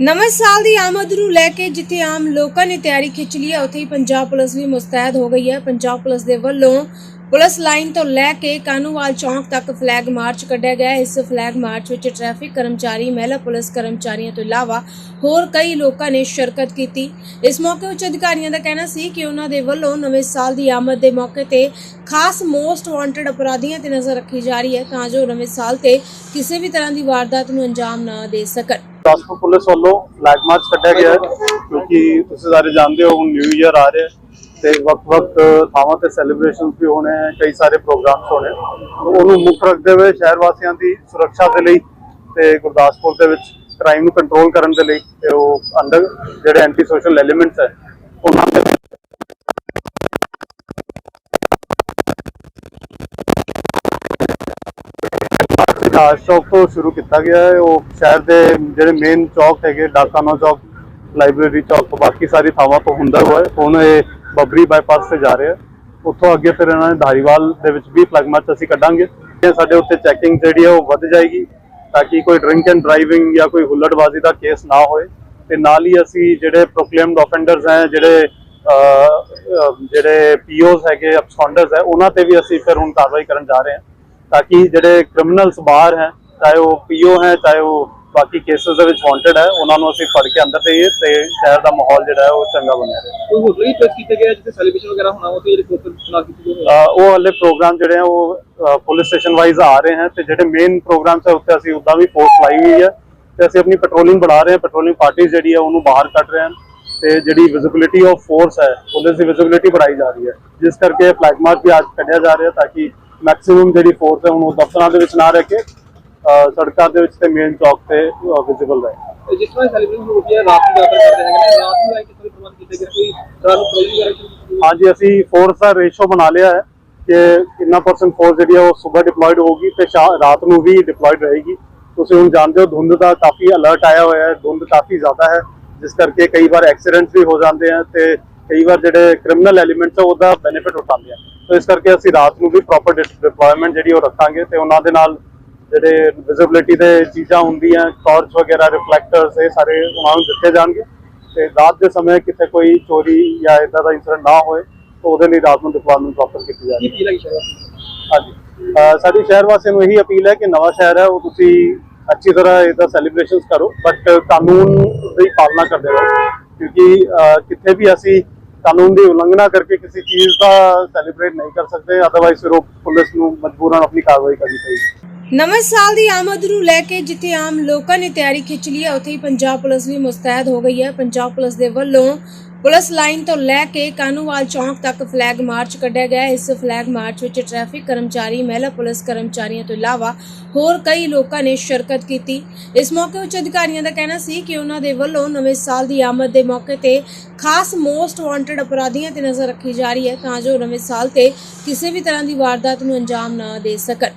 ਨਵੇਂ ਸਾਲ ਦੀ ਆਮਦ ਨੂੰ ਲੈ ਕੇ ਜਿੱਥੇ ਆਮ ਲੋਕਾਂ ਨੇ ਤਿਆਰੀ ਖਿੱਚ ਲਈ ਹੈ ਉੱਥੇ ਹੀ ਪੰਜਾਬ ਪੁਲਿਸ ਵੀ ਮੁਸਤੈਦ ਹੋ ਗਈ ਹੈ। ਪੰਜਾਬ ਪੁਲਿਸ ਦੇ ਵੱਲੋਂ ਪੁਲਿਸ ਲਾਈਨ ਤੋਂ ਲੈ ਕੇ ਕਾਨੂੰਵਾਲ ਚੌਂਕ ਤੱਕ ਫਲੈਗ ਮਾਰਚ ਕੱਢਿਆ ਗਿਆ। ਇਸ ਫਲੈਗ ਮਾਰਚ ਵਿੱਚ ਟ੍ਰੈਫਿਕ ਕਰਮਚਾਰੀ, ਮਹਿਲਾ ਪੁਲਿਸ ਕਰਮਚਾਰੀਆਂ ਤੋਂ ਇਲਾਵਾ ਹੋਰ ਕਈ ਲੋਕਾਂ ਨੇ ਸ਼ਿਰਕਤ ਕੀਤੀ। ਇਸ ਮੌਕੇ ਉੱਚ ਅਧਿਕਾਰੀਆਂ ਦਾ ਕਹਿਣਾ ਸੀ ਕਿ ਉਹਨਾਂ ਦੇ ਵੱਲੋਂ ਨਵੇਂ ਸਾਲ ਦੀ ਆਮਦ ਦੇ ਮੌਕੇ ਤੇ ਖਾਸ ਮੋਸਟ ਵਾਂਟਡ ਅਪਰਾਧੀਆਂ ਤੇ ਨਜ਼ਰ ਰੱਖੀ ਜਾ ਰਹੀ ਹੈ ਤਾਂ ਜੋ ਨਵੇਂ ਸਾਲ ਤੇ ਕਿਸੇ ਵੀ ਤਰ੍ਹਾਂ ਦੀ ਵਾਰਦਾਤ ਨੂੰ ਅੰਜਾਮ ਨਾ ਦੇ ਸਕਣ। ਗੁਰਦਾਸਪੁਰ ਪੁਲਿਸ ਵੱਲੋਂ ਫਲੈਗ ਮਾਰਚ ਕੱਢਿਆ ਗਿਆ ਹੈ, ਕਿਉਂਕਿ ਤੁਸੀਂ ਸਾਰੇ ਜਾਣਦੇ ਹੋ, ਹੁਣ ਨਿਊ ਈਅਰ ਆ ਰਿਹਾ ਹੈ ਤੇ ਵਕਤ-ਵਕਤ ਥਾਵਾਂ ਤੇ ਸੈਲੀਬ੍ਰੇਸ਼ਨਸ ਵੀ ਹੋਣੇ ਹੈ ਕਈ ਸਾਰੇ ਪ੍ਰੋਗਰਾਮਸ ਹੋਣੇ ਉਹਨੂੰ ਮੁੱਖ ਰੱਖਦੇ ਹੋਏ ਸ਼ਹਿਰ ਵਾਸੀਆਂ ਦੀ ਸੁਰੱਖਿਆ ਦੇ ਲਈ ਤੇ ਗੁਰਦਾਸਪੁਰ ਦੇ ਵਿੱਚ ਕ੍ਰਾਈਮ ਨੂੰ ਕੰਟਰੋਲ ਕਰਨ ਦੇ ਲਈ ਤੇ ਉਹ ਅੰਡਰ ਜਿਹੜੇ ਐਂਟੀ ਸੋਸ਼ਲ ਐਲੀਮੈਂਟਸ ਹੈ ਵਿਕਾਸ ਚੌਕ ਤੋਂ ਸ਼ੁਰੂ ਕੀਤਾ ਗਿਆ ਹੈ। ਉਹ ਸ਼ਹਿਰ ਦੇ ਜਿਹੜੇ ਮੇਨ ਚੌਕ ਹੈਗੇ ਡਾਕਾਨਾ ਚੌਕ ਲਾਇਬ੍ਰੇਰੀ ਚੌਕ ਤੋਂ ਬਾਕੀ ਸਾਰੀ ਥਾਵਾਂ ਤੋਂ ਹੁੰਦਾ ਹੋਇਆ ਹੁਣ ਇਹ ਬੱਬਰੀ ਬਾਈਪਾਸ ਤੇ ਜਾ ਰਿਹਾ ਹੈ। ਉੱਥੋਂ ਅੱਗੇ ਫਿਰ ਇਹਨਾਂ ਨੇ ਧਾਰੀਵਾਲ ਦੇ ਵਿੱਚ ਵੀ ਫਲੈਗ ਮਾਰਚ ਅਸੀਂ ਕੱਢਾਂਗੇ। ਸਾਡੇ ਉੱਤੇ ਚੈਕਿੰਗ ਜਿਹੜੀ ਹੈ ਉਹ ਵੱਧ ਜਾਏਗੀ ਤਾਂ ਕਿ ਕੋਈ ਡਰਿੰਕ ਐਂਡ ਡਰਾਈਵਿੰਗ ਜਾਂ ਕੋਈ ਹੁੱਲੜਬਾਜ਼ੀ ਦਾ ਕੇਸ ਨਾ ਹੋਏ। ਤੇ ਨਾਲ ਹੀ ਅਸੀਂ ਜਿਹੜੇ ਪ੍ਰੋਕਲੇਮਡ ਆਫੈਂਡਰਸ ਹੈ ਜਿਹੜੇ ਅਹ, ਅਹ, ਜਿਹੜੇ ਪੀਓਸ ਹੈਗੇ ਅਬਸਕੌਂਡਰਸ ਹੈ ਉਹਨਾਂ ਤੇ ਵੀ ਅਸੀਂ ਫਿਰ ਹੁਣ ਕਾਰਵਾਈ ਕਰਨ ਜਾ ਰਹੇ ਹਾਂ। ਤਾਂ ਕਿ ਜਿਹੜੇ ਕ੍ਰਿਮੀਨਲਸ ਬਾਹਰ ਹੈ ਚਾਹੇ ਉਹ ਪੀਓ ਹੈ ਚਾਹੇ ਉਹ ਬਾਕੀ ਕੇਸਸ ਦੇ ਵਿੱਚ ਵਾਂਟਡ ਹੈ ਉਹਨਾਂ ਨੂੰ ਅਸੀਂ ਫੜ ਕੇ ਅੰਦਰ ਦੇਈਏ ਤੇ ਸ਼ਹਿਰ ਦਾ ਮਾਹੌਲ ਜਿਹੜਾ ਹੈ ਉਹ ਚੰਗਾ ਬਣਿਆ ਰਹੇ। ਕੋਈ ਹੋਰ ਵੀ ਟੈਸਟ ਕੀਤਾ ਜਿੱਥੇ ਸੈਲੀਬ੍ਰੇਸ਼ਨ ਵਗੈਰਾ ਹੋਣਾ ਉਹ ਤੇ ਜਿਹੜੇ ਕੋਲ ਕੀਤੀ ਗਈ ਉਹ ਹਲੇ ਪ੍ਰੋਗਰਾਮ ਜਿਹੜੇ ਆ ਉਹ ਪੁਲਿਸ ਸਟੇਸ਼ਨ ਵਾਈਜ਼ ਆ ਰਹੇ ਹਨ ਤੇ ਜਿਹੜੇ ਮੇਨ ਪ੍ਰੋਗਰਾਮਸ ਹੈ ਉੱਥੇ ਅਸੀਂ ਉਦਾਂ ਵੀ ਪੋਸਟ ਲਾਈ ਹੋਈ ਹੈ ਤੇ ਅਸੀਂ ਆਪਣੀ ਪੈਟਰੋਲਿੰਗ ਬਣਾ ਰਹੇ ਹਾਂ ਪੈਟਰੋਲਿੰਗ ਪਾਰਟੀਜ਼ ਜਿਹੜੀ ਹੈ ਉਹਨੂੰ ਬਾਹਰ ਕੱਢ ਰਹੇ ਹਨ ਤੇ ਜਿਹੜੀ ਵਿਜ਼ਿਬਿਲਿਟੀ ਆਫ ਫੋਰਸ ਹੈ ਪੁਲਿਸ ਦੀ ਵਿਜ਼ਿਬਿਲਿਟੀ ਵਧਾਈ ਜਾ ਰਹੀ ਹੈ। ਜਿਸ ਕਰਕੇ ਫਲੈਗ ਮਾਰਚ ਵੀ ਅੱਜ ਕੱਢਿਆ ਜਾ ਰਿਹਾ ਤਾਂ ਕਿ ਮੈਕਸਿਮਮ ਜਿਹੜੀ ਫੋਰਸ ਹੈ ਉਹਨੂੰ ਦਫ਼ਤਰਾਂ ਦੇ ਵਿੱਚ ਨਾ ਰਹਿ ਕੇ ਸੜਕਾਂ ਦੇ ਵਿੱਚ ਤੇ ਮੇਨ ਚੌਕ ਤੇ ਵਿਜ਼ਿਬਲ ਰਹੇ। ਤੇ ਜਿਸ ਤਰ੍ਹਾਂ ਸੈਲੀਬ੍ਰੇਸ਼ਨ ਹੋ ਰਹੀ ਹੈ ਰਾਤ ਨੂੰ ਜ਼ਿਆਦਾ ਕਰਦੇ ਹੈਗੇ ਨੇ ਰਾਤ ਨੂੰ ਲੈ ਕੇ ਕੋਈ ਪ੍ਰਬੰਧ ਕੀਤੇ ਗਏ ਕੋਈ ਰਾਤ ਨੂੰ ਪ੍ਰੋਗਰਾਮ ਵਗੈਰਾ ਸ਼ੁਰੂ ਹਾਂਜੀ ਅਸੀਂ ਫੋਰਸ ਦਾ ਰੇਸ਼ੋ ਬਣਾ ਲਿਆ ਹੈ ਕਿ ਕਿੰਨਾ ਪਰਸੈਂਟ ਫੋਰਸ ਜਿਹੜੀ ਹੈ ਉਹ ਸਵੇਰ ਡਿਪਲੋਇਡ ਹੋਊਗੀ ਤੇ ਰਾਤ ਨੂੰ ਵੀ ਡਿਪਲੋਇਡ ਰਹੇਗੀ। ਤੁਸੀਂ ਹੁਣ ਜਾਣਦੇ ਹੋ ਧੁੰਦ ਦਾ ਕਾਫੀ ਅਲਰਟ ਆਇਆ ਹੋਇਆ ਹੈ ਧੁੰਦ ਕਾਫੀ ਜ਼ਿਆਦਾ ਹੈ ਜਿਸ ਕਰਕੇ ਕਈ ਵਾਰ ਐਕਸੀਡੈਂਟਸ ਵੀ ਹੋ ਜਾਂਦੇ ਆ ਤੇ ਕਈ ਵਾਰ ਜਿਹੜੇ ਕ੍ਰਿਮੀਨਲ ਐਲੀਮੈਂਟਸ ਆ ਉਹਦਾ ਬੈਨੀਫਿਟ ਉਠਾਉਂਦੇ ਆ। ਸੋ ਇਸ ਕਰਕੇ ਅਸੀਂ ਰਾਤ ਨੂੰ ਵੀ ਪ੍ਰੋਪਰ ਡਿਪਲੋਇਮੈਂਟ ਜਿਹੜੀ ਉਹ ਰੱਖਾਂਗੇ ਤੇ ਉਹਨਾਂ ਦੇ ਨਾਲ ਜਿਹੜੇ ਵਿਜ਼ਿਬਿਲਿਟੀ ਦੇ ਚੀਜ਼ਾਂ ਹੁੰਦੀਆਂ ਟਾਰਚ ਵਗੈਰਾ ਰਿਫਲੈਕਟਰਸ ਇਹ ਸਾਰੇ ਉਹਨਾਂ ਨੂੰ ਦਿੱਤੇ ਜਾਣਗੇ। ਤੇ ਰਾਤ ਦੇ ਸਮੇਂ ਕਿਤੇ ਕੋਈ ਚੋਰੀ ਜਾਂ ਇਦਾਂ ਦਾ ਇਨਸੀਡੈਂਟ ਨਾ ਹੋਏ ਤਾਂ ਉਹਦੇ ਲਈ ਰਾਤ ਨੂੰ ਡਿਪਲੋਇਮੈਂਟ ਪ੍ਰੋਪਰ ਕੀਤੀ ਸ਼ਹਿਰ ਹਾਂਜੀ। ਸਾਡੀ ਸ਼ਹਿਰ ਵਾਸੀਆਂ ਨੂੰ ਇਹੀ ਅਪੀਲ ਹੈ ਕਿ ਨਵਾਂ ਸ਼ਹਿਰ ਹੈ ਉਹ ਤੁਸੀਂ ਅੱਛੀ ਤਰ੍ਹਾਂ ਇਹਦਾ ਸੈਲੀਬ੍ਰੇਸ਼ਨਸ ਕਰੋ ਬਟ ਕਾਨੂੰਨ ਦੀ ਪਾਲਣਾ ਕਰਦੇ ਰਹੋ। ਕਿਉਂਕਿ ਕਿਤੇ ਵੀ ਅਸੀਂ ਕਾਨੂੰਨ ਦੀ ਉਲੰਘਣਾ ਕਰਕੇ ਕਿਸੇ ਚੀਜ਼ ਦਾ ਸੈਲੀਬ੍ਰੇਟ ਨਹੀਂ ਕਰ ਸਕਦੇ ਅਦਰਵਾਈਜ਼ ਫਿਰ ਉਹ ਪੁਲਿਸ ਨੂੰ ਮਜਬੂਰਨ ਆਪਣੀ ਕਾਰਵਾਈ ਕਰਨੀ ਪਏਗੀ। ਨਵੇਂ ਸਾਲ ਦੀ ਆਮਦ ਨੂੰ ਲੈ ਕੇ ਜਿੱਥੇ ਆਮ ਲੋਕਾਂ ਨੇ ਤਿਆਰੀ ਖਿੱਚ ਲਈ ਹੈ, ਉੱਥੇ ਹੀ ਪੰਜਾਬ ਪੁਲਿਸ ਵੀ ਮੁਸਤੈਦ ਹੋ ਗਈ ਹੈ। ਪੰਜਾਬ ਪੁਲਿਸ ਦੇ ਵੱਲੋਂ ਪੁਲਿਸ ਲਾਈਨ ਤੋਂ ਲੈ ਕੇ ਕਾਨੂੰਵਾਲ ਚੌਂਕ ਤੱਕ ਫਲੈਗ ਮਾਰਚ ਕੱਢਿਆ ਗਿਆ। ਇਸ ਫਲੈਗ ਮਾਰਚ ਵਿੱਚ ਟ੍ਰੈਫਿਕ ਕਰਮਚਾਰੀ, ਮਹਿਲਾ ਪੁਲਿਸ ਕਰਮਚਾਰੀਆਂ ਤੋਂ ਇਲਾਵਾ ਹੋਰ ਕਈ ਲੋਕਾਂ ਨੇ ਸ਼ਿਰਕਤ ਕੀਤੀ। ਇਸ ਮੌਕੇ ਉੱਚ ਅਧਿਕਾਰੀਆਂ ਦਾ ਕਹਿਣਾ ਸੀ ਕਿ ਉਹਨਾਂ ਦੇ ਵੱਲੋਂ ਨਵੇਂ ਸਾਲ ਦੀ ਆਮਦ ਦੇ ਮੌਕੇ ਤੇ ਖਾਸ ਮੋਸਟ ਵਾਂਟਡ ਅਪਰਾਧੀਆਂ ਤੇ ਨਜ਼ਰ ਰੱਖੀ ਜਾ ਰਹੀ ਹੈ ਤਾਂ ਜੋ ਨਵੇਂ ਸਾਲ ਤੇ ਕਿਸੇ ਵੀ ਤਰ੍ਹਾਂ ਦੀ ਵਾਰਦਾਤ ਨੂੰ ਅੰਜਾਮ ਨਾ ਦੇ ਸਕਣ।